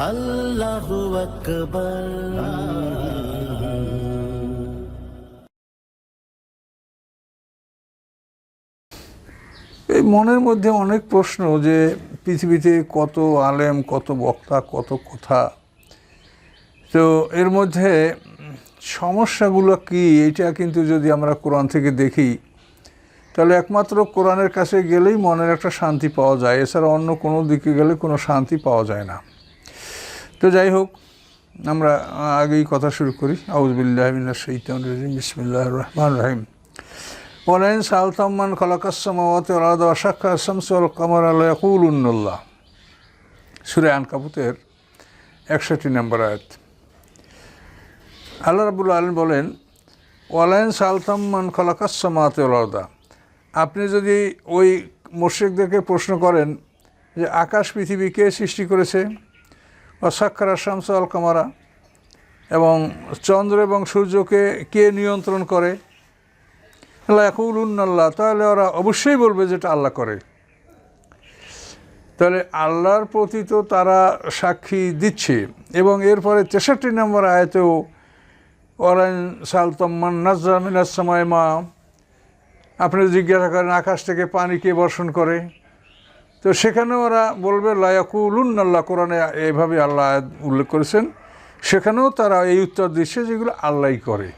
এই মনের মধ্যে অনেক প্রশ্ন যে পৃথিবীতে কত আলেম, কত বক্তা, কত কথা। তো এর মধ্যে সমস্যাগুলো কি, এইটা কিন্তু যদি আমরা কোরআন থেকে দেখি, তাহলে একমাত্র কোরআনের কাছে গেলেই মনের একটা শান্তি পাওয়া যায়। এছাড়া অন্য কোনো দিকে গেলে কোনো শান্তি পাওয়া যায় না। তো যাই হোক, আমরা আগেই কথা শুরু করি। আউজবিল্লাহ শৈতান রাজিম বিসমিল্লাহ ওলাইন সালতাম্মান আলাদা অসাক্ষা কুলুন্নল্লাহ সুরে আনকাপুতের একষট্টি নম্বর আয়াত। আল্লাহ রাবুল আলম বলেন ওয়ালাইন সালতাম্মান খলাকাসমাওয়াতে আলাদা আপনি যদি ওই মোর্শেকদেরকে প্রশ্ন করেন যে, আকাশ পৃথিবী কে সৃষ্টি করেছে? অসাক্ষারা শামস আল কামারা এবং চন্দ্র এবং সূর্যকে কে নিয়ন্ত্রণ করে? আল্লাহ তাহলে ওরা অবশ্যই বলবে যেটা আল্লাহ করে। তাহলে আল্লাহর প্রতি তো তারা সাক্ষী দিচ্ছে। এবং এরপরে তেষট্টি নম্বর আয়তেও ওরান সালতম্মান নাজামিনাসময় মা, আপনি জিজ্ঞাসা করেন আকাশ থেকে পানি কে বর্ষণ করে? তো সেখানে ওরা বলবে লায়াকুলুন্নাল্লাহ কোরআনে এইভাবে আল্লাহ উল্লেখ করেছেন। সেখানেও তারা এই উত্তর দিচ্ছে যেগুলো আল্লাহই করে।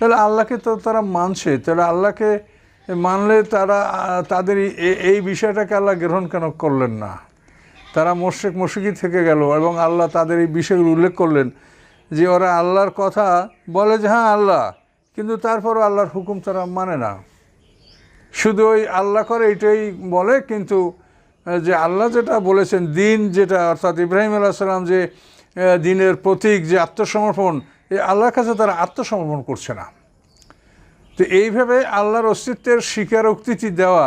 তাহলে আল্লাহকে তো তারা মানছে, তাহলে আল্লাহকে মানলে তারা, তাদের এই- বিষয়টাকে আল্লাহ গ্রহণ কেন করলেন না? তারা মোশেক মশিকি থেকে গেল এবং আল্লাহ তাদের এই বিষয়গুলো উল্লেখ করলেন যে ওরা আল্লাহর কথা বলে যে হ্যাঁ আল্লাহ কিন্তু তারপরও আল্লাহর হুকুম তারা মানে না। শুধু ওই আল্লাহ করে এটাই বলে, কিন্তু যে আল্লাহ যেটা বলেছেন, দিন যেটা, অর্থাৎ ইব্রাহিম আল্লাহ সাল্লাম যে দিনের প্রতীক, যে আত্মসমর্পণ এই আল্লাহর কাছে তারা আত্মসমর্পণ করছে না। তো এইভাবে আল্লাহর অস্তিত্বের স্বীকারোক্তিটি দেওয়া,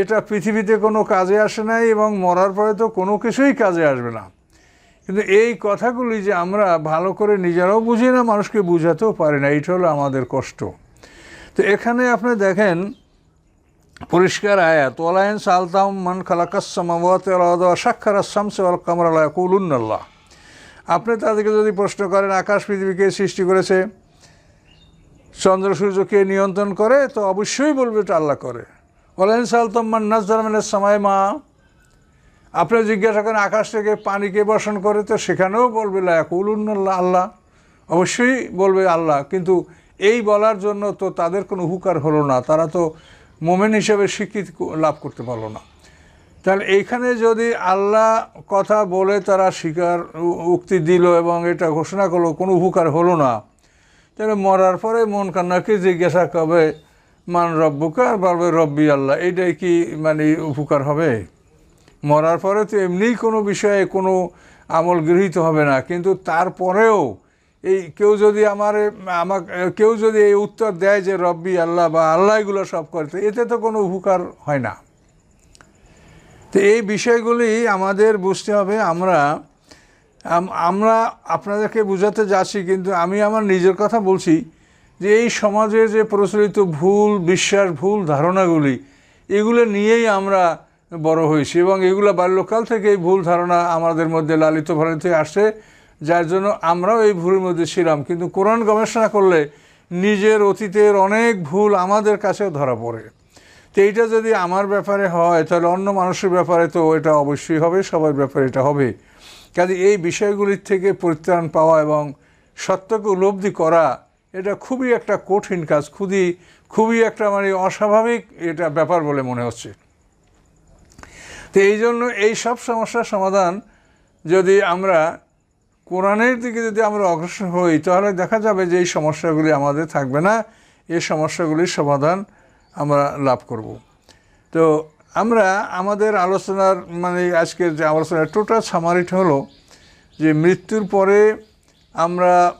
এটা পৃথিবীতে কোনো কাজে আসে নাই এবং মরার পরে তো কোনো কিছুই কাজে আসবে না। কিন্তু এই কথাগুলি যে আমরা ভালো করে নিজেরাও বুঝি না, মানুষকে বুঝাতেও পারি না, এইটা হলো আমাদের কষ্ট। তো এখানে আপনি দেখেন পরিষ্কার আয়াত ওলায়ন সালতাম মান কুলুন্নাল্লাহ আপনি তাদেরকে যদি প্রশ্ন করেন, আকাশ পৃথিবীকে সৃষ্টি করেছে? চন্দ্র সূর্যকে নিয়ন্ত্রণ করে? তো অবশ্যই বলবে এটা আল্লাহ করে। ওলাইন সালতম্মান নাজদারমিনের সময় মা। আপনি জিজ্ঞাসা করেন, আকাশ থেকে পানিকে বর্ষণ করে? তো সেখানেও বলবে লাকুলুন্নাল্লাহ আল্লাহ। অবশ্যই বলবে আল্লাহ। কিন্তু এই বলার জন্য তো তাদের কোনো উপকার হলো না। তারা তো মোমেন হিসেবে স্বীকৃতি লাভ করতে পারল না। তাহলে এইখানে যদি আল্লাহ কথা বলে তারা স্বীকার উক্তি দিল এবং এটা ঘোষণা করল, কোনো উপকার হলো না, তাহলে মরার পরে মন কান্নাকে জিজ্ঞাসা করবে, মান রব্বুকা আর বলবে, রব্বি আল্লাহ এইটাই কি মানে উপকার হবে? মরার পরে তো এমনিই কোনো বিষয়ে কোনো আমল গৃহীত হবে না, কিন্তু তারপরেও এই কেউ যদি আমার, আমাকে কেউ যদি এই উত্তর দেয় যে রব্বি আল্লাহ বা আল্লাহ এগুলো সব করে তো এতে তো কোনো উপকার হয় না। তো এই বিষয়গুলি আমাদের বুঝতে হবে, আমরা আমরা আপনাদেরকে বোঝাতে যাচ্ছি, কিন্তু আমি আমার নিজের কথা বলছি যে এই সমাজে যে প্রচলিত ভুল, বিশ্বাস, ভুল ধারণাগুলি, এগুলো নিয়েই আমরা বড় হয়েছি এবং এগুলো বাল্যকাল থেকে এই ভুল ধারণা আমাদের মধ্যে লালিত হয়ে আসছে। যার জন্য আমরাও এই ভুলের মধ্যে ছিলাম। কিন্তু কোরআন গবেষণা করলে নিজের অতীতের অনেক ভুল আমাদের কাছেও ধরা পড়ে। তো এইটা যদি আমার ব্যাপারে হয়, তাহলে অন্য মানুষের ব্যাপারে তো এটা অবশ্যই হবে, সবার ব্যাপারে এটা হবে। কাজে এই বিষয়গুলির থেকে পরিত্রাণ পাওয়া এবং সত্যকে উপলব্ধি করা, এটা খুবই একটা কঠিন কাজ, খুবই খুবই একটা মানে অস্বাভাবিক এটা ব্যাপার বলে মনে হচ্ছে। তো এই জন্য এই সব সমস্যার সমাধান যদি আমরা কোরআনের দিকে যদি আমরা অগ্রসর হই, তাহলে দেখা যাবে যে এই সমস্যাগুলি আমাদের থাকবে না। এই সমস্যাগুলির সমাধান আমরা লাভ করব। তো আমরা আমাদের আলোচনার মানে আজকের যে আলোচনার টোটাল সামারিটা হলো যে মৃত্যুর পরে আমরা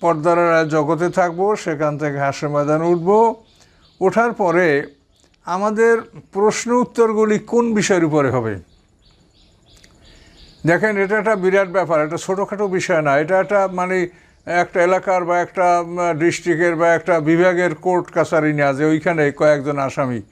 পর্দার জগতে থাকব, সেখান থেকে হাসের ময়দান উঠব। ওঠার পরে আমাদের প্রশ্ন উত্তরগুলি কোন বিষয়ের উপরে হবে? দেখেন এটা একটা বিরাট ব্যাপার এটা ছোটোখাটো বিষয় না। এটা একটা মানে একটা এলাকার বা একটা ডিস্ট্রিক্টের বা একটা বিভাগের কোর্ট কাছারি না যে ওইখানে কয়েকজন আসামি।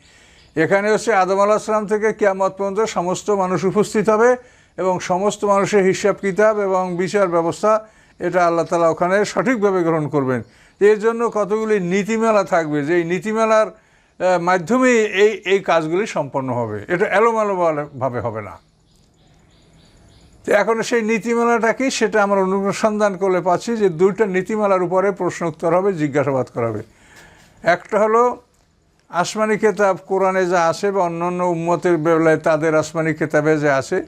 এখানে হচ্ছে আদম আলাহিসাম থেকে কিয়ামত পর্যন্ত সমস্ত মানুষ উপস্থিত হবে এবং সমস্ত মানুষের হিসাব কিতাব এবং বিচার ব্যবস্থা এটা আল্লাহ তালা ওখানে সঠিকভাবে গ্রহণ করবেন। এর জন্য কতগুলি নীতিমেলা থাকবে যে এই নীতিমেলার আহ, মাধ্যমেই এই এই কাজগুলি সম্পন্ন হবে। এটা এলোমেলো ভাবে হবে না। তো এখন সেই নীতিমালাটা কি? সেটা আমরা অনুসন্ধান করলে পাচ্ছি যে দুইটা নীতিমালার উপরে প্রশ্ন উত্তর হবে, জিজ্ঞাসাবাদ করা হবে। একটা হলো, আসমানি কেতাব কোরআনে যা আছে বা অন্য অন্য উম্মতের বেলায় তাদের আসমানি কেতাবে যে আছে,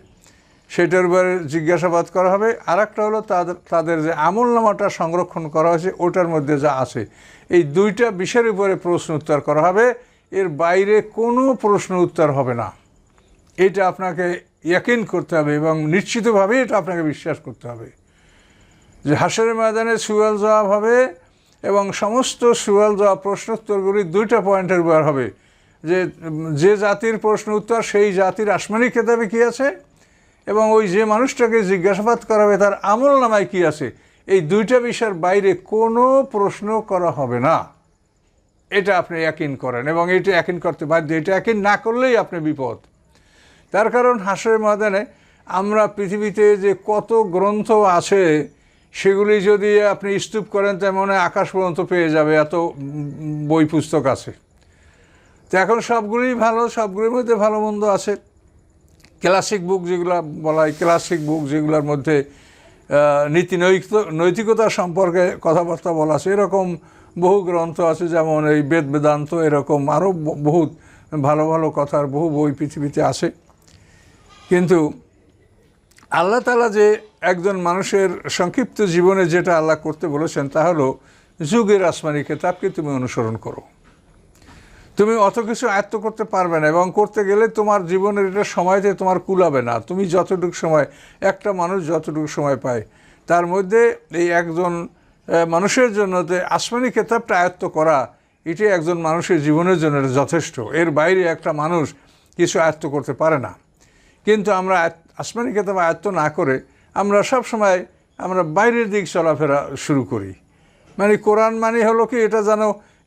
সেটার উপরে জিজ্ঞাসাবাদ করা হবে। আর একটা হলো, তাদের তাদের যে আমল নামাটা সংরক্ষণ করা হয়েছে, ওটার মধ্যে যা আছে, এই দুইটা বিষয়ের উপরে প্রশ্ন উত্তর করা হবে। এর বাইরে কোনো প্রশ্ন উত্তর হবে না। এটা আপনাকে ইয়াকিন করতে হবে এবং নিশ্চিতভাবে এটা আপনাকে বিশ্বাস করতে হবে যে হাসরের ময়দানে সুয়াল জবাব হবে এবং সমস্ত সুয়াল জবাব প্রশ্নোত্তরগুলি দুইটা পয়েন্টের উপর হবে। যে যে জাতির প্রশ্ন উত্তর, সেই জাতির আসমানি কেতাবে কী আছে? এবং ওই যে মানুষটাকে জিজ্ঞাসাবাদ করা হবে তার আমল নামায় কী আছে? এই দুইটা বিষয়ের বাইরে কোনো প্রশ্ন করা হবে না। এটা আপনি ইয়াকিন করেন এবং এটা ইয়াকিন করতে বাধ্য। এটা ইয়াকিন না করলেই আপনি বিপদ। তার কারণ হাসরের ময়দানে আমরা পৃথিবীতে যে কত গ্রন্থ আছে, সেগুলি যদি আপনি স্তূপ করেন, তার মনে আকাশ পর্যন্ত পেয়ে যাবে এত বই পুস্তক আছে। তো এখন সবগুলোই ভালো, সবগুলির মধ্যে ভালো মন্দ আছে। ক্লাসিক বুক যেগুলো বলা হয়, ক্লাসিক বুক যেগুলোর মধ্যে নীতি নৈতিক, নৈতিকতা সম্পর্কে কথাবার্তা বলা আছে। এরকম বহু গ্রন্থ আছে, যেমন এই বেদ বেদান্ত, এরকম আরও বহুত ভালো ভালো কথার বহু বই পৃথিবীতে আছে। কিন্তু আল্লাহ তালা যে একজন মানুষের সংক্ষিপ্ত জীবনে যেটা আল্লাহ করতে বলেছেন তা হলো, যুগের আসমানি কেতাবকে তুমি অনুসরণ করো। তুমি অত কিছু আয়ত্ত করতে পারবে না এবং করতে গেলে তোমার জীবনের এটা সময়তে তোমার কুলাবে না। তুমি যতটুকু সময়, একটা মানুষ যতটুকু সময় পায়, তার মধ্যে এই একজন মানুষের জন্য যে আসমানি কেতাবটা আয়ত্ত করা, এটাই একজন মানুষের জীবনের জন্য যথেষ্ট। এর বাইরে একটা মানুষ কিছু আয়ত্ত করতে পারে না। কিন্তু আমরা আসমানি কেতাব আয়ত্ত না করে আমরা সব সময় আমরা বাইরের দিক চলাফেরা শুরু করি। মানে কোরআন মানে হলো কি, এটা যেন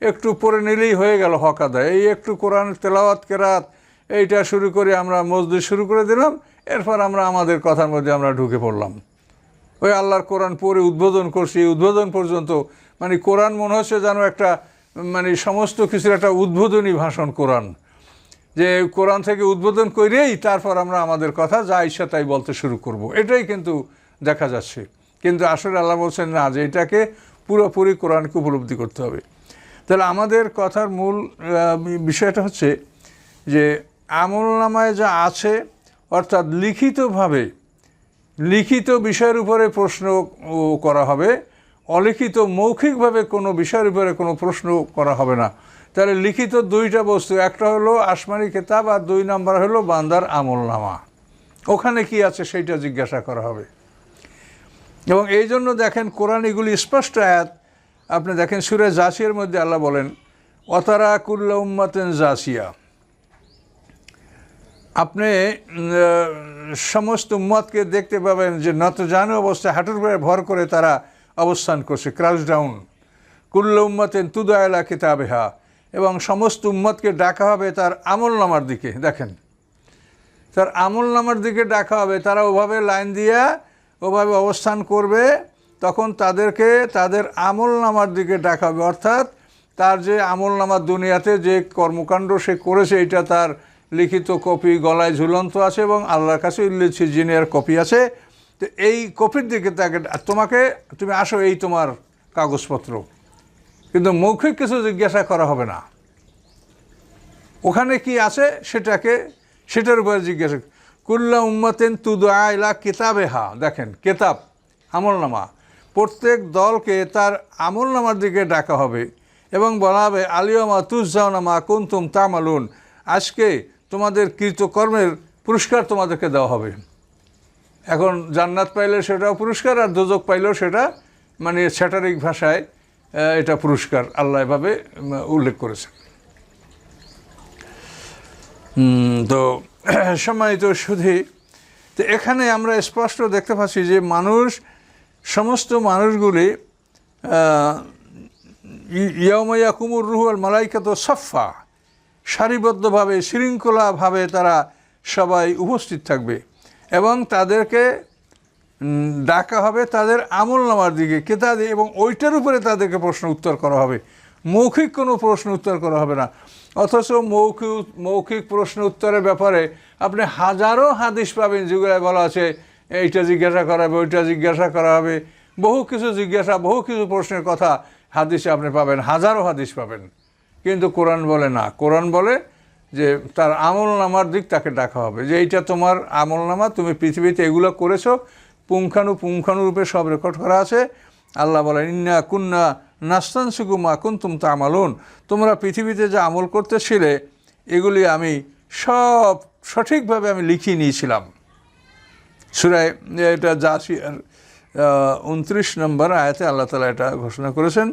একটু পড়ে নিলেই হয়ে গেল হক আদায়। এই একটু কোরআন তেলাওয়াত, কেরাত, এইটা শুরু করে আমরা মসজিদ শুরু করে দিলাম, এরপর আমরা আমাদের কথার মধ্যে আমরা ঢুকে পড়লাম। ওই আল্লাহর কোরআন পড়ে উদ্বোধন করছি, এই উদ্বোধন পর্যন্ত মানে কোরআন মনে হচ্ছে যেন একটা মানে সমস্ত কিছুর একটা উদ্বোধনী ভাষণ কোরআন। যে কোরআন থেকে উদ্বোধন করেই তারপর আমরা আমাদের কথা যা ইচ্ছা তাই বলতে শুরু করব। এটাই কিন্তু দেখা যাচ্ছে। কিন্তু আসলে আল্লাহ বলছেন, না, যে এটাকে পুরোপুরি কোরআনকে উপলব্ধি করতে হবে। তাহলে আমাদের কথার মূল বিষয়টা হচ্ছে যে আমল নামায় যা আছে, অর্থাৎ লিখিতভাবে, লিখিত বিষয়ের উপরে প্রশ্ন করা হবে, অলিখিত মৌখিকভাবে কোনো বিষয়ের উপরে কোনো প্রশ্ন করা হবে না। তাহলে লিখিত দুইটা বস্তু, একটা হলো আসমানি কেতাব আর দুই নাম্বার হলো বান্দার আমল নামা ওখানে কি আছে সেইটা জিজ্ঞাসা করা হবে। এবং এই জন্য দেখেন কোরআন এগুলি স্পষ্ট আয়াত। আপনি দেখেন সুরে জাসিয়ার মধ্যে আল্লাহ বলেন অতারা কুল্লা উম্মাতেন জাসিয়া। আপনি সমস্ত উম্মতকে দেখতে পাবেন যে নত জানু অবস্থায় হাঁটুর উপরে ভর করে তারা অবস্থান করছে ক্রাশ ডাউন কুল্ল উম্মতেন তুদায়লা কিতাবেহা। এবং সমস্ত উম্মতকে ডাকা হবে তার আমল নামার দিকে, দেখেন। তার আমল নামার দিকে ডাকা হবে, তারা ওভাবে লাইন দিয়া ওভাবে অবস্থান করবে, তখন তাদেরকে তাদের আমল নামার দিকে ডাকা হবে। অর্থাৎ তার যে আমল নামার দুনিয়াতে যে কর্মকাণ্ড সে করেছে, এটা তার লিখিত কপি গলায় ঝুলন্ত আছে এবং আল্লাহর কাছে উল্লেখ জিনিয়ার কপি আছে। তো এই কপির দিকে তাকে, তোমাকে, তুমি আসো এই তোমার কাগজপত্র। কিন্তু মৌখিক কিছু জিজ্ঞাসা করা হবে না। ওখানে কি আছে? সেটাকে, সেটার উপরে জিজ্ঞাসা কুল্লা উম্মতেন তুদা ইলা কেতাবে হা দেখেন, কেতাব, আমলনামা। প্রত্যেক দলকে তার আমলনামার দিকে ডাকা হবে এবং বলা হবে আলিয়মা তুজাউনামা কুন্তুম তামালুন। আজকে তোমাদের কৃতকর্মের পুরস্কার তোমাদেরকে দেওয়া হবে। এখন জান্নাত পাইলে সেটাও পুরস্কার আর দোজক পাইলেও সেটা মানে স্যাটারিক ভাষায় এটা পুরস্কার আল্লাহ এভাবে উল্লেখ করেছেন। তো সম্মানিত শুধু তো এখানে আমরা স্পষ্ট দেখতে পাচ্ছি যে মানুষ, সমস্ত মানুষগুলি ইয়ময়া কুমুর রুহুয়াল মালাইকাত সফা সারিবদ্ধভাবে, শৃঙ্খলাভাবে তারা সবাই উপস্থিত থাকবে এবং তাদেরকে ডাকা হবে তাদের আমল নামার দিকে। কেতাব এবং ওইটার উপরে তাদেরকে প্রশ্ন উত্তর করা হবে। মৌখিক কোনো প্রশ্ন উত্তর করা হবে না। অথচ মৌখিক মৌখিক প্রশ্ন উত্তরের ব্যাপারে আপনি হাজারো হাদিস পাবেন যেগুলো বলা আছে, এইটা জিজ্ঞাসা করা হবে ওইটা জিজ্ঞাসা করা হবে। বহু কিছু জিজ্ঞাসা, বহু কিছু প্রশ্নের কথা হাদিসে আপনি পাবেন, হাজারো হাদিস পাবেন। কিন্তু কোরআন বলে না। কোরআন বলে যে তার আমল নামার দিক তাকে ডাকা হবে। যে এইটা তোমার আমল নামা, তুমি পৃথিবীতে এগুলো করেছ পুঙ্খানু পুঙ্খানু রূপে সব রেকর্ড করা আছে। আল্লাহ বলেন, ইন্না কুন্না নাস্তান সুকুমা কুন্তুম তামালুন। তোমরা পৃথিবীতে যে আমল করতেছিলে, এগুলি আমি সব সঠিকভাবে আমি লিখিয়ে নিয়েছিলাম। সুরায় এটা জাসিয়ার উনত্রিশ নম্বর আয়াতে আল্লাহ তালা এটা ঘোষণা করেছেন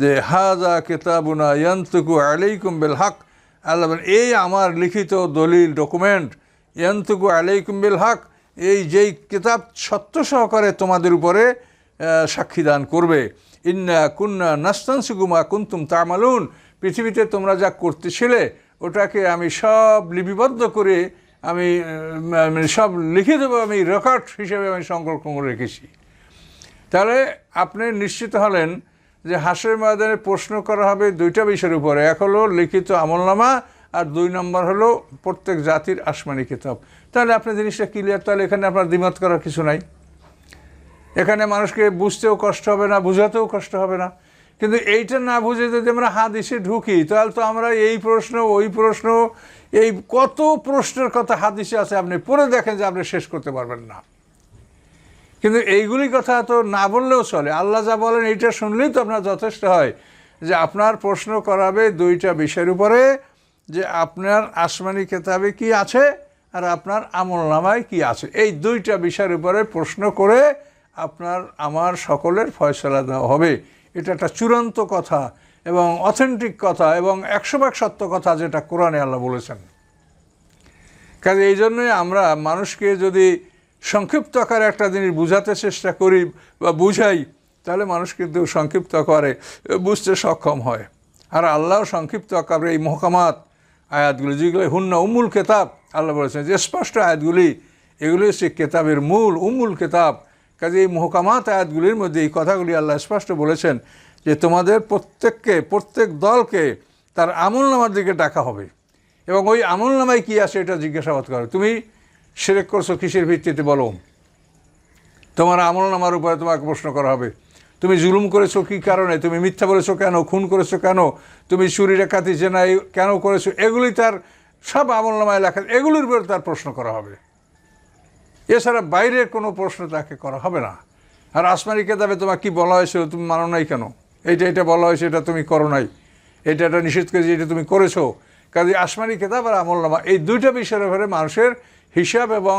যে হাজা কেতাবুনা ইয়ান্তুকু আলাইকুম বেল হক। আল্লাহ এই আমার লিখিত দলিল, ডকুমেন্ট, ইয়ান্তুকু আলাইকুম বেল হক। এই যেই কিতাব সত্য সহকারে তোমাদের উপরে আহ, সাক্ষী দান করবে। ইন্না কুন্না নাস্তানসিকুমা কুন্তুম তামালুন। পৃথিবীতে তোমরা যা করতেছিলে ওটাকে আমি সব লিপিবদ্ধ করে আমি সব লিখে দেবো আমি রেকর্ড হিসেবে আমি সংরক্ষণ করে রেখেছি। তাহলে আপনি নিশ্চিত হলেন যে হাসের ময়দানে প্রশ্ন করা হবে দুইটা বিষয়ের উপরে। এক হলো লিখিত আমলনামা আর দুই নম্বর হলো প্রত্যেক জাতির আসমানি কিতাব। তাহলে আপনি জিনিসটা ক্লিয়ার তাহলে এখানে আপনার দ্বিমত করার কিছু নাই। এখানে মানুষকে বুঝতেও কষ্ট হবে না, বুঝাতেও কষ্ট হবে না। কিন্তু এইটা না বুঝে যদি আমরা হাত এসে ঢুকি, তাহলে তো আমরা এই প্রশ্ন, ওই প্রশ্ন, এই কত প্রশ্নের কথা হাত হাদিসে আছে আপনি পড়ে দেখেন যে আপনি শেষ করতে পারবেন না। কিন্তু এইগুলি কথা তো না বললেও চলে। আল্লাহ যা বলেন এইটা শুনলেই তো আপনার যথেষ্ট হয় যে আপনার প্রশ্ন করাবে দুইটা বিষয়ের উপরে, যে আপনার আসমানি কেতাবে কি আছে আর আপনার আমল নামায় কি আছে? এই দুইটা বিষয়ের উপরে প্রশ্ন করে আপনার, আমার সকলের ফয়সলা দেওয়া হবে। এটা একটা চূড়ান্ত কথা এবং অথেন্টিক কথা এবং একশো ভাগ সত্য কথা যেটা কোরআনে আল্লাহ বলেছেন। কাজে এই জন্যই আমরা মানুষকে যদি সংক্ষিপ্ত আকারে একটা জিনিস বোঝাতে চেষ্টা করি বা বুঝাই, তাহলে মানুষ কিন্তু সংক্ষিপ্ত আকারে বুঝতে সক্ষম হয়। আর আল্লাহ সংক্ষিপ্ত আকারে এই মহকামাত, আয়াতগুলি যেগুলো হুন্না উমুল কেতাব আল্লাহ বলেছেন যে স্পষ্ট আয়াতগুলি, এগুলি হচ্ছে কেতাবের মূল উমুল কেতাব। কাজে এই মহকামাত আয়াতগুলির মধ্যে এই কথাগুলি আল্লাহ স্পষ্ট বলেছেন যে তোমাদের প্রত্যেককে, প্রত্যেক দলকে তার আমল নামার দিকে ডাকা হবে। এবং ওই আমল নামায় কী আছে এটা জিজ্ঞাসাবাদ করে। তুমি সেরেক করছ, কিসের ভিত্তিতে বলো? তোমার আমল নামার উপরে তোমাকে প্রশ্ন করা হবে। তুমি জুলুম করেছ কী কারণে? তুমি মিথ্যা বলেছ কেন? খুন করেছ কেন? তুমি চুরি ডাকাতি জেনাই কেন করেছ? এগুলি তার সব আমল নামায় লেখা, এগুলির উপরে তার প্রশ্ন করা হবে। এছাড়া বাইরের কোনো প্রশ্ন তাকে করা হবে না। আর আসমানি কেতাবে তোমার কি বলা হয়েছিল তুমি মানো নাই কেন? এইটা এটা বলা হয়েছে, এটা তুমি করো নাই। এটা এটা নিষেধ করেছি, এটা তুমি করেছ। কাজে আসমানি কেতাব আর আমলনামা এই দুইটা বিষয়ের ব্যাপারে মানুষের হিসাব এবং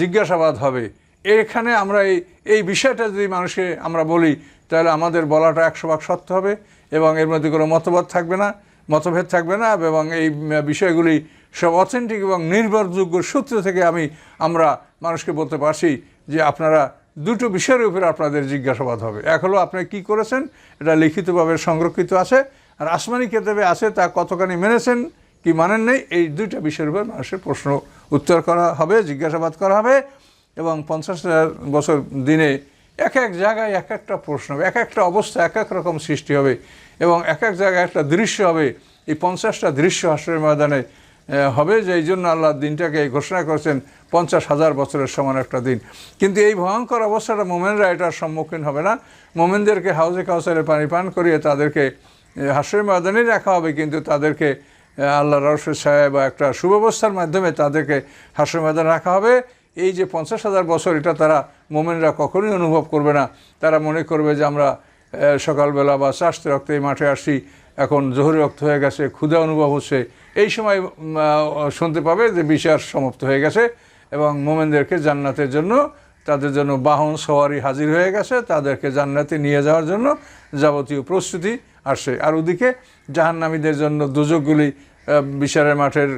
জিজ্ঞাসাবাদ হবে। এখানে আমরা এই এই বিষয়টা যদি মানুষকে আমরা বলি, তাহলে আমাদের বলাটা একশো ভাগ সত্য হবে এবং এর মধ্যে কোনো মতবাদ থাকবে না। মতভেদ থাকবে না এবং এই বিষয়গুলি সব অথেন্টিক এবং নির্ভরযোগ্য সূত্র থেকে আমি, আমরা মানুষকে বলতে পারছি যে আপনারা দুটো বিষয়ের উপরে আপনাদের জিজ্ঞাসাবাদ হবে। এক হলো আপনি কি করেছেন? এটা লিখিতভাবে সংরক্ষিত আছে। আর আসমানি কেতাবে আছে তা কতখানি মেনেছেন কি মানেন নেই, এই দুইটা বিষয়ের উপর মানুষের প্রশ্ন উত্তর করা হবে, জিজ্ঞাসাবাদ করা হবে এবং পঞ্চাশ হাজার বছর দিনে এক এক জায়গায় এক একটা প্রশ্ন, এক একটা অবস্থা এক এক রকম সৃষ্টি হবে। এবং এক এক জায়গায় একটা দৃশ্য হবে। এই পঞ্চাশটা দৃশ্য হাসরের ময়দানে হবে যে এই জন্য আল্লাহ দিনটাকে ঘোষণা করেছেন, পঞ্চাশ হাজার বছরের সমান একটা দিন। কিন্তু এই ভয়ঙ্কর অবস্থাটা মোমেনরা এটার সম্মুখীন হবে না। মোমেনদেরকে হাউজে কাউসারে পানি পান করিয়ে তাদেরকে হাসরের ময়দানেই রাখা হবে। কিন্তু তাদেরকে আল্লাহ রসের ছায়া বা একটা সুব্যবস্থার মাধ্যমে তাদেরকে হাসরের ময়দানে রাখা হবে। এই যে পঞ্চাশ হাজার বছর এটা তারা মোমেনরা কখনোই অনুভব করবে না। তারা মনে করবে যে আমরা সকালবেলা বা চাষতে রক্তে এই মাঠে আসছি এখন জোহরি রক্ত হয়ে গেছে, ক্ষুধা অনুভব হচ্ছে। এই সময় শুনতে পাবে যে বিচার সমাপ্ত হয়ে গেছে এবং মোমেনদেরকে জান্নাতের জন্য, তাদের জন্য বাহন সওয়ারি হাজির হয়ে গেছে, তাদেরকে জান্নাতে নিয়ে যাওয়ার জন্য যাবতীয় প্রস্তুতি আসে আর ওদিকে জাহান্নামীদের জন্য দুযোগগুলি বিচারের মাঠের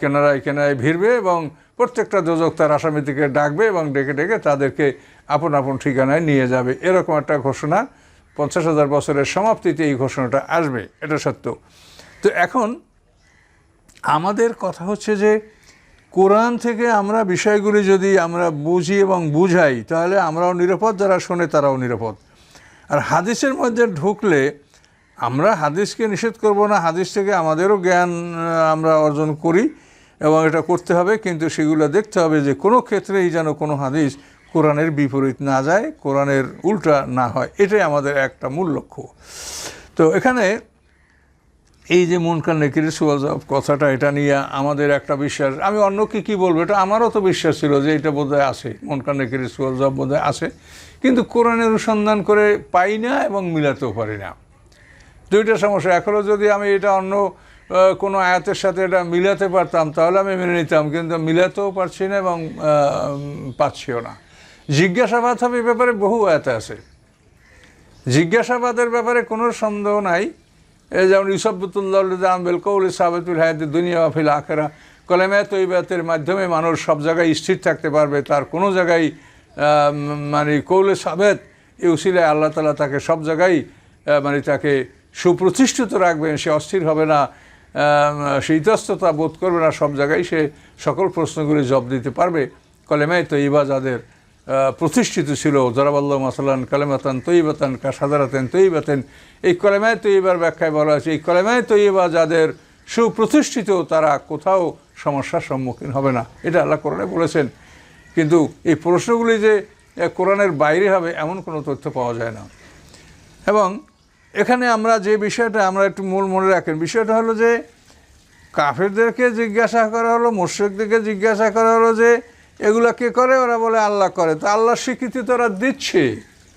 কেনারায় কেনারায় ভিড়বে এবং প্রত্যেকটা দুযোগ তার আসামি আসামিদিকে ডাকবে এবং ডেকে ডেকে তাদেরকে আপন আপন ঠিকানায় নিয়ে যাবে। এরকম একটা ঘোষণা পঞ্চাশ হাজার বছরের সমাপ্তিতে এই ঘোষণাটা আসবে, এটা সত্য। তো এখন আমাদের কথা হচ্ছে যে, কোরআন থেকে আমরা বিষয়গুলি যদি আমরা বুঝি এবং বুঝাই, তাহলে আমরাও নিরাপদ, যারা শোনে তারাও নিরাপদ। আর হাদিসের মধ্যে ঢুকলে আমরা হাদিসকে নিষেধ করব না, হাদিস থেকে আমাদেরও জ্ঞান আমরা অর্জন করি এবং এটা করতে হবে, কিন্তু সেগুলো দেখতে হবে যে কোনো ক্ষেত্রেই যেন কোনো হাদিস কোরআনের বিপরীত না যায়, কোরআনের উল্টা না হয়। এটাই আমাদের একটা মূল লক্ষ্য। তো এখানে এই যে মনকান নেকির সুয়াল জবাব কথাটা, এটা নিয়ে আমাদের একটা বিশ্বাস। আমি অন্য কি কি বলব, এটা আমারও তো বিশ্বাস ছিল যে এটা বোধহয় আসে মনকান নেকির সুয়াল জবাব বোধহয় আসে কিন্তু কোরআনের অনুসন্ধান করে পাই না এবং মিলাতেও পারি না। দুইটা সমস্যা। এখনও যদি আমি এটা অন্য কোনো আয়াতের সাথে এটা মিলাতে পারতাম, তাহলে আমি মেনে নিতাম। কিন্তু মিলাতেও পারছি না এবং পাচ্ছিও না। জিজ্ঞাসাবাদ হবে ব্যাপারে বহু আয়াতে আছে। জিজ্ঞাসাবাদের ব্যাপারে কোনো সন্দেহ নাই। যেমন ইসবতুল্লাহ আম্বেল কৌল সাবেতুল হায়াত দুনিয়া ফিল আখেরা। কলেমে তৈবাতের মাধ্যমে মানুষ সব জায়গায় স্থির থাকতে পারবে। তার কোনো জায়গায় মানে কৌলে সাবেত এ উসিলায় আল্লাহ তালা তাকে সব জায়গায় মানে তাকে সুপ্রতিষ্ঠিত রাখবেন, সে অস্থির হবে না সে ইতস্ততা বোধ করবে না, সব জায়গায় সে সকল প্রশ্নগুলি জব দিতে পারবে। কলেমায় তৈবা যাদের প্রতিষ্ঠিত ছিল। জরাবাল্লাহ মাসালান, কালেমাতান তৈবাতান সাদারাতেন তৈবাতেন। এই কলেমায় তৈবার ব্যাখ্যায় বলা হয়েছে, এই কলেমায় তৈবা যাদের সুপ্রতিষ্ঠিত, তারা কোথাও সমস্যার সম্মুখীন হবে না। এটা আল্লাহ কোরআনে বলেছেন। কিন্তু এই প্রশ্নগুলি যে কোরআনের বাইরে হবে, এমন কোনো তথ্য পাওয়া যায় না। এবং এখানে আমরা যে বিষয়টা, আমরা একটু মূল মনে রাখেন। বিষয়টা হলো যে, কাফেরদেরকে জিজ্ঞাসা করা হলো মোর্শেকদেরকে জিজ্ঞাসা করা হলো যে এগুলা কে করে? ওরা বলে, আল্লাহ করে। তো আল্লাহর স্বীকৃতি তো ওরা দিচ্ছে।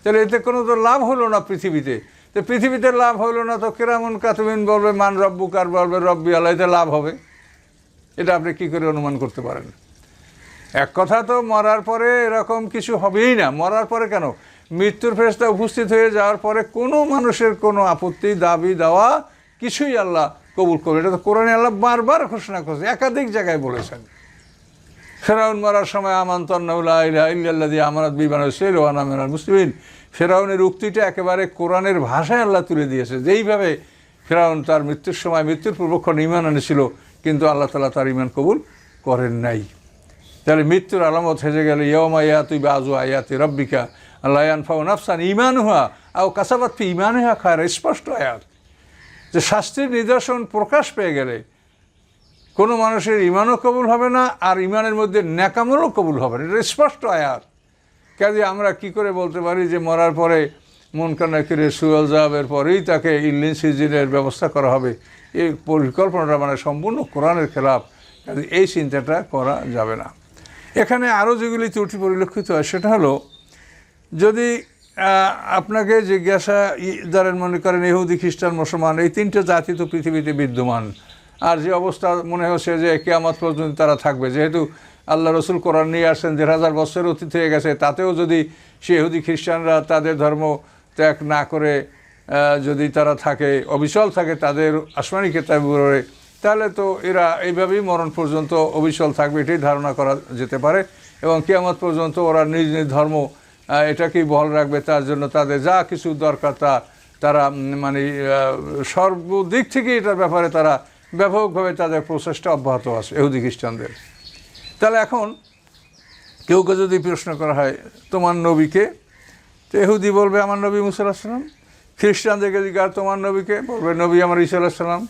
তাহলে এতে কোনো তো লাভ হলো না পৃথিবীতে। তো পৃথিবীতে লাভ হলো না তো কেরামন কাতমিন বলবে, মান রব্বু কার বলবে, রব্বি আল্লাহ, এতে লাভ হবে। এটা আপনি কি করে অনুমান করতে পারেন? এক কথা তো, মরার পরে এরকম কিছু হবেই না। মরার পরে কেন? মৃত্যুর ফেরস্তা উপস্থিত হয়ে যাওয়ার পরে কোনো মানুষের কোনো আপত্তি, দাবি, দেওয়া কিছুই আল্লাহ কবুল করবে এটা তো কোরআনে আল্লাহ বারবার ঘোষণা করছে, একাধিক জায়গায় বলেছেন। ফেরাউন মারার সময় আমান্তন্নাউল্লাহ আমানত বিমান সেল ওয়ানামেনাল মুসলিমিন। ফেরাউনের উক্তিটা একেবারে কোরআনের ভাষায় আল্লাহ তুলে দিয়েছে। যেইভাবে ফেরাউন তার মৃত্যুর সময় মৃত্যুর পূর্বক্ষণ ইমান এনেছিল কিন্তু আল্লাহ তালা তার ইমান কবুল করেন নাই। তাহলে মৃত্যুর আলামত হেজে গেলে ইয়মা ইয়াতুই বাজু আয়াতি রব্বিকা আল্লাহ আনফাউ নাফসান ইমান হুয়া আও কাসাবাত ইমান হুয়া খায় স্পষ্ট আয়াত। যে শাস্তির নিদর্শন প্রকাশ পেয়ে গেলে কোনো মানুষের ইমানও কবুল হবে না, আর ইমানের মধ্যে ন্যাকামলও কবুল হবে না। এটা স্পষ্ট আয়াত। কাজে আমরা কি করে বলতে পারি যে মরার পরে মন কান্না কিরে সুয়াল জাহাবের পরেই তাকে ইল্লিন সিজিনের ব্যবস্থা করা হবে? এই পরিকল্পনাটা মানে সম্পূর্ণ কোরআনের খেলাফ। কাজে এই চিন্তাটা করা যাবে না। এখানে আরও যেগুলি ত্রুটি পরিলক্ষিত হয়, সেটা হলো, যদি আপনাকে জিজ্ঞাসা যারা মনে করেন, ইহুদি, খ্রিস্টান, মুসলমান, এই তিনটে জাতি তো পৃথিবীতে বিদ্যমান। আর যে অবস্থা মনে হচ্ছে যে কেয়ামত পর্যন্ত তারা থাকবে। যেহেতু আল্লাহ রসুল কোরআন নিয়ে আসছেন, দেড় হাজার বছর অতীত হয়ে গেছে, তাতেও যদি সে ইহুদি খ্রিস্টানরা তাদের ধর্ম ত্যাগ না করে যদি তারা থাকে, অবিচল থাকে তাদের আসমানি কেতাবে তাহলে তো এরা এইভাবেই মরণ পর্যন্ত অবিচল থাকবে, এটাই ধারণা করা যেতে পারে। এবং কেয়ামত পর্যন্ত ওরা নিজ নিজ ধর্ম এটাকেই বহাল রাখবে, তার জন্য তাদের যা কিছু দরকার তা তারা মানে সর্বদিক থেকে এটার ব্যাপারে তারা ব্যাপকভাবে তাদের প্রচেষ্টা অব্যাহত আছে এহুদি খ্রিস্টানদের তাহলে এখন কেউ কেউ যদি প্রশ্ন করা হয়, তোমার নবীকে? তো এহুদি বলবে, আমার নবী মুসা সাল্লাম খ্রিস্টানদেরকে জিজ্ঞাসা, তোমার নবীকে? বলবে, নবী আমার ঈসা সাল্লাম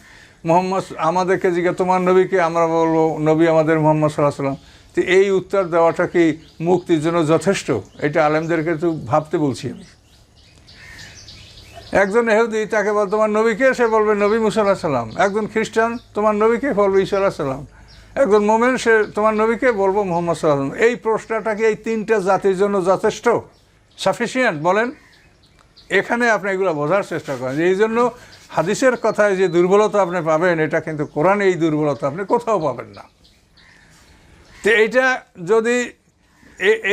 মোহাম্মদ আমাদেরকে জিজ্ঞাসা, তোমার নবীকে? আমরা বলব, নবী আমাদের মোহাম্মদ সাল্লাহ সাল্লাম। তো এই উত্তর দেওয়াটা কি মুক্তির জন্য যথেষ্ট? এটা আলেমদেরকে তো ভাবতে বলছি আমি। একজন এহুদি, তাকে বল, তোমার নবীকে সে বলবে, নবী মুসাল্লাহ সাল্লাম একজন খ্রিস্টান, তোমার নবীকে বলবে ঈশাল্লাহ সাল্লাম একজন মোমেন, সে, তোমার নবীকে বলব, মোহাম্মদ সাল্লাম এই প্রশ্নটা কি এই তিনটা জাতির জন্য যথেষ্ট? সাফিসিয়েন্ট বলেন। এখানে আপনি এগুলো বোঝার চেষ্টা করেন। এই জন্য হাদিসের কথায় যে দুর্বলতা আপনি পাবেন, এটা কিন্তু কোরআনে এই দুর্বলতা আপনি কোথাও পাবেন না। তো এইটা যদি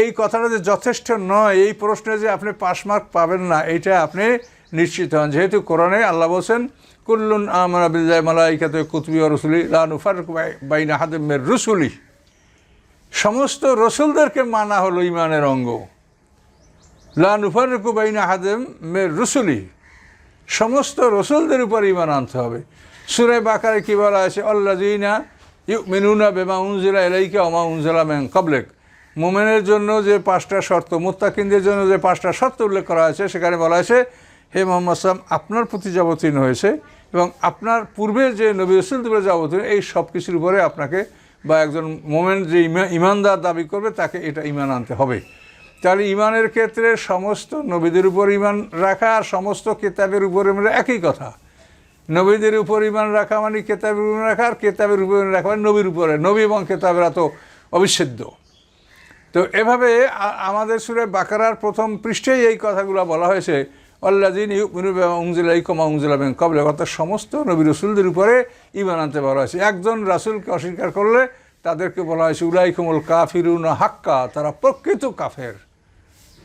এই কথাটা যে যথেষ্ট নয়, এই প্রশ্নে যে আপনি পাস মার্ক পাবেন না, এইটা আপনি নিশ্চিত হন। যেহেতু কোরআনে আল্লাহ বলছেন, কুল্লুন আমরা বিজয় মালাইকাত কুতবি রসুলি লানুফার বাইনা হাদিমের রসুলি। সমস্ত রসুলদেরকে মানা হলো ইমানের অঙ্গ। লানুফার বাইনা হাদেম মের রসুলি। সমস্ত রসুলদের উপর ইমান আনতে হবে। সুরে বাকারে কি বলা আছে? আল্লাহ জিনা ইউ মিনুনা বেমা উনজিলা এলাইকা ওমা উনজিলা মেন কাবলেক মোমেনের জন্য যে পাঁচটা শর্ত, মোত্তাকিনদের জন্য যে পাঁচটা শর্ত উল্লেখ করা আছে, সেখানে বলা হয়েছে হে মোহাম্মদ সালাম আপনার প্রতি যে অবতীর্ণ হয়েছে এবং আপনার পূর্বে যে নবী রসুল দুপুরে যে অবতীর্ণ এই সব কিছুর উপরে আপনাকে বা একজন মোমেন যে ইমা- ইমানদার দাবি করবে, তাকে এটা ইমান আনতে হবে। তাহলে ইমানের ক্ষেত্রে সমস্ত নবীদের উপর ইমান রাখা আর সমস্ত কেতাবের উপরে ইমান একই কথা। নবীদের উপর ইমান রাখা মানে কেতাবের উপর রাখা, আর কেতাবের উপর রাখা মানে নবীর উপরে। নবী এবং কেতাবেরা তো অবিচ্ছেদ্য। তো এভাবে আমাদের সুরে বাকারার প্রথম পৃষ্ঠেই এই কথাগুলো বলা হয়েছে আল্লাদিন উংজিলাই কমা উংজিলা বেন কবলে অর্থাৎ সমস্ত নবী রসুলদের উপরে ইমান আনতে বলা হয়েছে। একজন রাসুলকে অস্বীকার করলে তাদেরকে বলা হয়েছে উলাই কমল কাফিরুন হাক্কা, তারা প্রকৃত কাফের।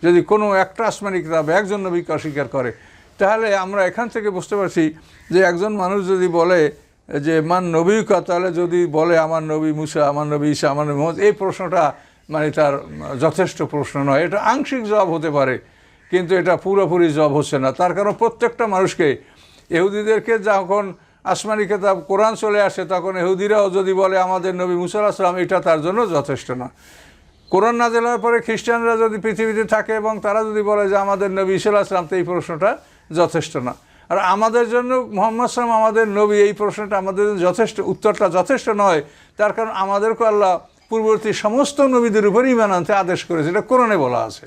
যদি কোনো একটা আসমানি কিতাব একজন নবীকে অস্বীকার করে, তাহলে আমরা এখান থেকে বুঝতে পারছি যে একজন মানুষ যদি বলে যে, মান নবীকা? তাহলে যদি বলে, আমার নবী মুসা, আমার নবী ঈসা, আমার নবী মোহাম্মদ, এই প্রশ্নটা মানে তার যথেষ্ট প্রশ্ন নয়। এটা আংশিক জবাব হতে পারে। কিন্তু এটা পুরোপুরি জব হচ্ছে না। তার কারণ প্রত্যেকটা মানুষকে এহুদিদেরকে যখন আসমানি কেতাব, কোরআন চলে আসে, তখন এহুদিরাও যদি বলে আমাদের নবী মুসা আসলাম এটা তার জন্য যথেষ্ট না। কোরআন না হওয়ার পরে খ্রিস্টানরা যদি পৃথিবীতে থাকে এবং তারা যদি বলে যে আমাদের নবী ইসা আসলাম তো এই প্রশ্নটা যথেষ্ট না। আর আমাদের জন্য মোহাম্মদ সালাম আমাদের নবী, এই প্রশ্নটা আমাদের যথেষ্ট, উত্তরটা যথেষ্ট নয়। তার কারণ আমাদেরকে আল্লাহ পূর্ববর্তী সমস্ত নবীদের উপর ইমান আদেশ করেছে, এটা কোরআনে বলা আছে।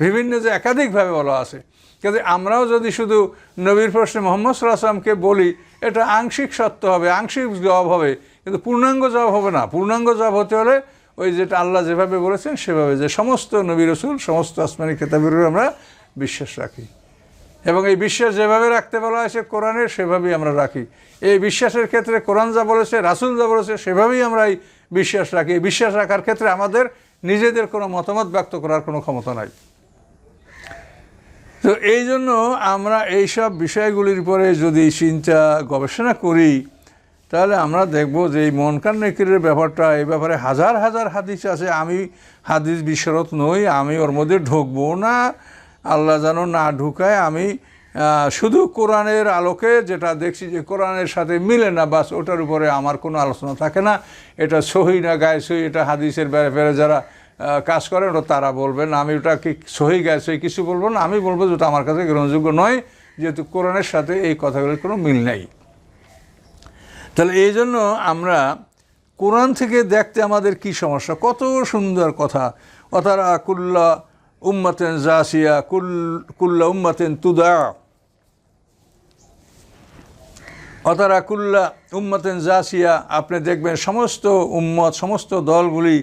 বিভিন্ন যে একাধিকভাবে বলা আছে। কিন্তু আমরাও যদি শুধু নবীর প্রশ্নে মোহাম্মদ সাল্লাহ আসলামকে বলি, এটা আংশিক সত্য হবে, আংশিক জবাব হবে, কিন্তু পূর্ণাঙ্গ জবাব হবে না। পূর্ণাঙ্গ জবাব হতে হলে ওই যেটা আল্লাহ যেভাবে বলেছেন, সেভাবে যে সমস্ত নবী রসুল, সমস্ত আসমানি উপর আমরা বিশ্বাস রাখি। এবং এই বিশ্বাস যেভাবে রাখতে বলা হয়েছে কোরআনের সেভাবেই আমরা রাখি। এই বিশ্বাসের ক্ষেত্রে কোরআন যা বলেছে, রাসুল যা বলেছে, সেভাবেই আমরা এই বিশ্বাস রাখি। বিশ্বাস রাখার ক্ষেত্রে আমাদের নিজেদের কোনো মতামত ব্যক্ত করার কোনো ক্ষমতা নাই। তো এই জন্য আমরা এইসব বিষয়গুলির উপরে যদি চিন্তা গবেষণা করি, তাহলে আমরা দেখব যে এই মনকান নেকিরের ব্যাপারটা, এই ব্যাপারে হাজার হাজার হাদিস আছে। আমি হাদিস বিশরত নই, আমি ওর মধ্যে ঢুকবো না। আল্লাহ যেন না ঢুকায়, আমি শুধু কোরআনের আলোকে যেটা দেখছি যে কোরআনের সাথে মিলে না, বাস ওটার উপরে আমার কোনো আলোচনা থাকে না। এটা সহি না গায়ে সহি, এটা হাদিসের ব্যাপারে যারা কাজ করেন ওটা তারা বলবেন, আমি ওটা কি সহি সহি কিছু বলব না, আমি বলব যে ওটা আমার কাছে গ্রহণযোগ্য নয়, যেহেতু কোরআনের সাথে এই কথাগুলোর কোনো মিল নেই। তাহলে এই জন্য আমরা কোরআন থেকে দেখতে আমাদের কি সমস্যা? কত সুন্দর কথা। অতারা কুল্লা উম্মাতেন জাসিয়া, কুল, কুল্লা উম্মাতেন তুদা। অতারা কুল্লা উম্মাতেন জাসিয়া, আপনি দেখবেন সমস্ত উম্মত, সমস্ত দলগুলি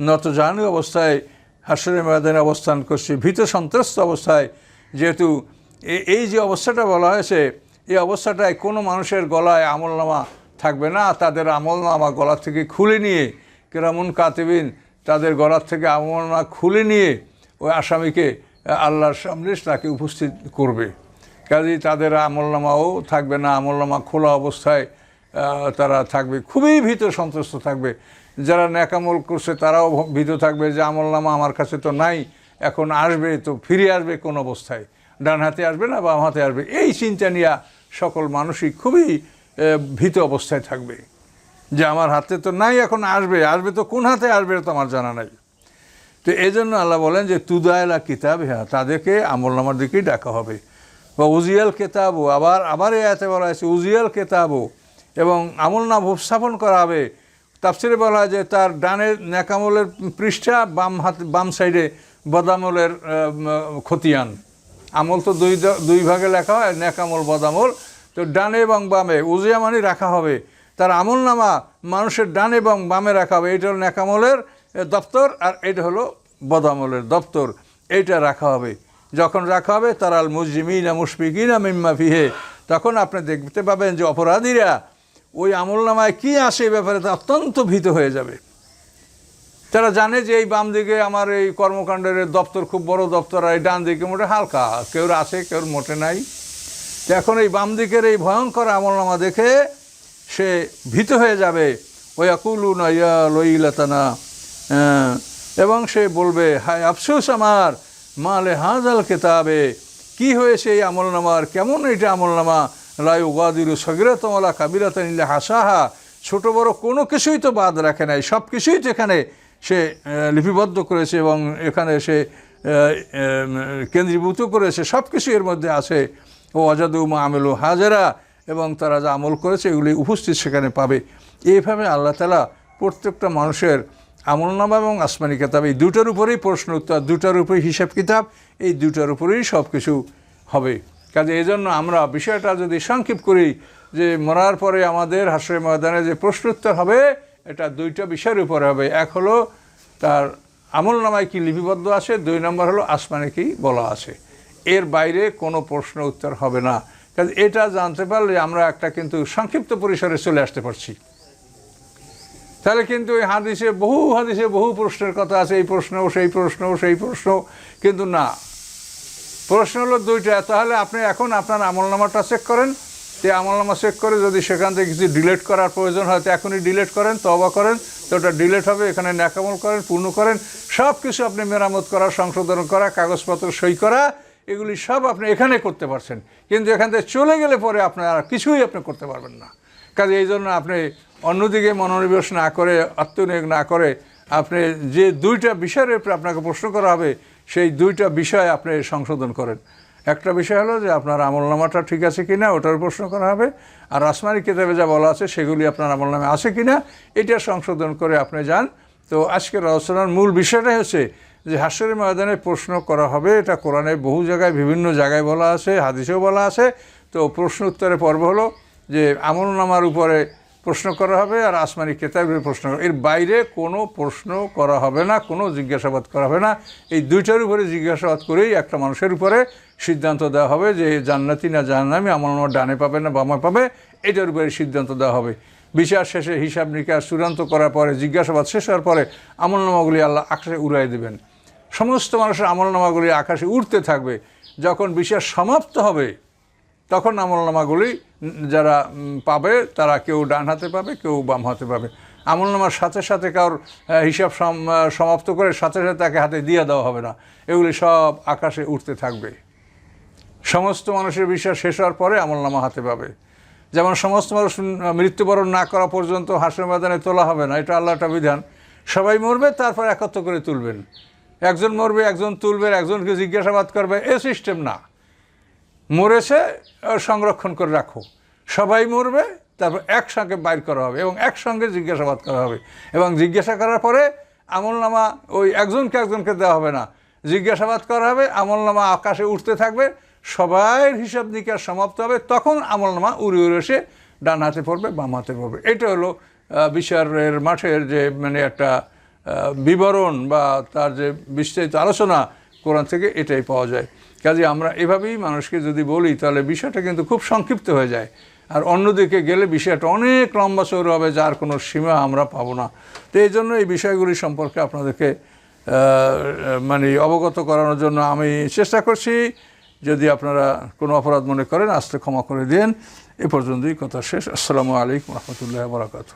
নতজানু অবস্থায় হাসরের ময়দানে অবস্থান করছে, ভীত সন্ত্রস্ত অবস্থায়। যেহেতু এই যে অবস্থাটা বলা হয়েছে, এই অবস্থাটায় কোনো মানুষের গলায় আমলনামা থাকবে না। তাদের আমলনামা গলা থেকে খুলে নিয়ে কেরামুন কাতিবিন তাদের গলার থেকে আমলনামা খুলে নিয়ে ওই আসামিকে আল্লাহর সামনে তাকে উপস্থিত করবে। কাজেই তাদের আমলনামাও থাকবে না। আমলনামা খোলা অবস্থায় তারা থাকবে। খুবই ভীত সন্ত্রস্ত থাকবে। যারা ন্যাকামল করছে তারাও ভীত থাকবে যে আমলনামা আমার কাছে তো নাই, এখন আসবে তো ফিরে আসবে কোন অবস্থায়? ডান হাতে আসবে না বাম হাতে আসবে? এই চিন্তা নিয়ে সকল মানুষই খুবই ভীত অবস্থায় থাকবে। যে আমার হাতে তো নাই, এখন আসবে। আসবে তো কোন হাতে? আসবে তো আমার জানা নাই। তো এই জন্য আল্লাহ বলেন যে, তুদায়লা কিতাব হ্যাঁ তাদেরকে আমলনামার দিকেই ডাকা হবে। বা উজিয়াল কেতাবও আবার আবার আয়াতে বলা হয়েছে, উজিয়াল কেতাবও এবং আমলনাম উপস্থাপন করা হবে। তাফসিরে বলা হয় যে তার ডানের ন্যাকামলের পৃষ্ঠা, বাম হাত, বাম সাইডে বদামলের খতিয়ান। আমল তো দুই দুই ভাগে লেখা হয়, ন্যাকামল, বদামল। তো ডানে এবং বামে উজিয়া মানে রাখা হবে। তার আমল নামা মানুষের ডানে এবং বামে রাখা হবে। এইটা হলো ন্যাকামলের দপ্তর আর এটা হলো বদামলের দপ্তর। এইটা রাখা হবে। যখন রাখা হবে, তারাল মুজরিমিনা মুশফিকিনা মিম্মা ফিহে। তখন আপনি দেখতে পাবেন যে অপরাধীরা ওই আমল নামায় কী আসে এই ব্যাপারে তা অত্যন্ত ভীত হয়ে যাবে। তারা জানে যে এই বাম দিকে আমার এই কর্মকাণ্ডের দপ্তর খুব বড় দপ্তর, আর এই ডান দিকে মোটে হালকা। কেউ আছে, কেউ মোটে নাই। তো এখন এই বাম দিকের এই ভয়ঙ্কর আমলনামা দেখে সে ভীত হয়ে যাবে। ওই আকুলু নয়া লইলাতানা এবং সে বলবে, হায় আফসোস আমার, মালে হাজাল কেতাবে, কি হয়েছে এই আমলনামার, কেমন এটা আমলনামা? লাই উগাদিরু সগিরাতমলা কাবিরাতানিল্লা হাসাহা ছোট বড় কোনো কিছুই তো বাদ রাখে নাই সব কিছুই তো এখানে সে লিপিবদ্ধ করেছে এবং এখানে সে কেন্দ্রীভূত করেছে। সব কিছু এর মধ্যে আছে। ও অজাদু মা আমেলু হাজারা এবং তারা যা আমল করেছে এগুলি উপস্থিত সেখানে পাবে। এইভাবে আল্লাহ তালা প্রত্যেকটা মানুষের আমলনামা এবং আসমানি কিতাব, এই দুটার উপরেই প্রশ্ন উত্তর, দুটার উপরেই হিসাব কিতাব, এই দুটার উপরেই সব কিছু হবে। কাজে এই জন্য আমরা বিষয়টা যদি সংক্ষেপ করি যে মরার পরে আমাদের হাসরে ময়দানে যে প্রশ্ন উত্তর হবে, এটা দুইটা বিষয়ের উপরে হবে। এক হলো তার আমল নামায় কি লিপিবদ্ধ আছে, দুই নম্বর হলো আসমানে কি বলা আছে। এর বাইরে কোনো প্রশ্ন উত্তর হবে না। কাজে এটা জানতে পারলে আমরা একটা কিন্তু সংক্ষিপ্ত পরিসরে চলে আসতে পারছি। তাহলে কিন্তু এই হাদিসে বহু হাদিসে বহু প্রশ্নের কথা আছে, এই প্রশ্ন, সেই প্রশ্ন সেই প্রশ্ন। কিন্তু না প্রশ্ন হলো দুইটা। তাহলে আপনি এখন আপনার আমলনামাটা চেক করেন। যে আমলনামা চেক করে যদি সেখান থেকে কিছু ডিলেট করার প্রয়োজন হয়, তো এখনই ডিলেট করেন তবা করেন। তো ওটা ডিলেট হবে, এখানে ন্যাকামল করেন, পূর্ণ করেন। সব কিছু আপনি মেরামত করা, সংশোধন করা, কাগজপত্র সই করা, এগুলি সব আপনি এখানে করতে পারছেন। কিন্তু এখান থেকে চলে গেলে পরে আপনার আর কিছুই আপনি করতে পারবেন না। কাজে এই জন্য আপনি অন্যদিকে মনোনিবেশ না করে আত্মনিয়োগ না করে, আপনি যে দুইটা বিষয়ের উপরে আপনাকে প্রশ্ন করা হবে সেই দুইটা বিষয় আপনি সংশোধন করেন। একটা বিষয় হলো যে আপনার আমলনামাটা ঠিক আছে কি না ওটার প্রশ্ন করা হবে। আর আসমানি কিতাবে যা বলা আছে, সেগুলি আপনার আমলনামে আছে কি না এটা সংশোধন করে আপনি যান। তো আজকের আলোচনার মূল বিষয়টাই হচ্ছে যে হাস্যের ময়দানে প্রশ্ন করা হবে। এটা কোরআনে বহু জায়গায়, বিভিন্ন জায়গায় বলা আছে, হাদিসেও বলা আছে। তো প্রশ্ন উত্তরের পর্ব হলো যে আমলনামার উপরে প্রশ্ন করা হবে আর আসমানি কেতাবের প্রশ্ন। এর বাইরে কোনো প্রশ্ন করা হবে না, কোনো জিজ্ঞাসাবাদ করা হবে না। এই দুইটার উপরে জিজ্ঞাসাবাদ করেই একটা মানুষের উপরে সিদ্ধান্ত দেওয়া হবে যে জান্নাতি না জাহান্নামি আমলনামা ডানে পাবে না, বামে পাবে। এটার উপরে সিদ্ধান্ত দেওয়া হবে। বিচার শেষে হিসাব নিকাশ চূড়ান্ত করার পরে, জিজ্ঞাসাবাদ শেষ হওয়ার পরে আমলনামাগুলি আল্লাহ আকাশে উড়াই দেবেন। সমস্ত মানুষের আমলনামাগুলি আকাশে উঠতে থাকবে। যখন বিচার সমাপ্ত হবে তখন আমলনামাগুলি যারা পাবে, তারা কেউ ডান হাতে পাবে, কেউ বাম হাতে পাবে। আমলনামার সাথে সাথে কারোর হিসাব সম- সমাপ্ত করে সাথে সাথে তাকে হাতে দিয়ে দেওয়া হবে না। এগুলি সব আকাশে উঠতে থাকবে। সমস্ত মানুষের বিশ্বাস শেষ হওয়ার পরে আমলনামা হাতে পাবে। যেমন সমস্ত মানুষ মৃত্যুবরণ না করা পর্যন্ত হাসের ময়দানে তোলা হবে না, এটা আল্লাহটা বিধান। সবাই মরবে, তারপর একত্র করে তুলবেন। একজন মরবে, একজন তুলবেন একজনকে জিজ্ঞাসাবাদ করবে, এ সিস্টেম না। মরেছে সংরক্ষণ করে রাখো। সবাই মরবে, তারপর একসঙ্গে বাইর করা হবে এবং একসঙ্গে জিজ্ঞাসাবাদ করা হবে। এবং জিজ্ঞাসা করার পরে আমলনামা ওই একজনকে একজনকে দেওয়া হবে না। জিজ্ঞাসাবাদ করা হবে, আমলনামা আকাশে উঠতে থাকবে, সবাইয়ের হিসাব নিকাশ সমাপ্ত হবে, তখন আমলনামা উড়ে উড়ে এসে ডান হাতে পড়বে, বাম হাতে পড়বে। এটা হলো বিচারের মাঠের যে মানে একটা বিবরণ বা তার যে বিস্তারিত আলোচনা, কোরআন থেকে এটাই পাওয়া যায়। কাজে আমরা এভাবেই মানুষকে যদি বলি, তাহলে বিষয়টা কিন্তু খুব সংক্ষিপ্ত হয়ে যায়। আর অন্যদিকে গেলে বিষয়টা অনেক লম্বা চৌড় হবে, যার কোনো সীমা আমরা পাবো না। তো এই জন্য এই বিষয়গুলি সম্পর্কে আপনাদেরকে মানে অবগত করানোর জন্য আমি চেষ্টা করছি। যদি আপনারা কোনো অপরাধ মনে করেন, আসতে ক্ষমা করে দিন। এ পর্যন্তই, কথা শেষ। আসসালামু আলাইকুম রহমতুল্লাহ বরাকাতু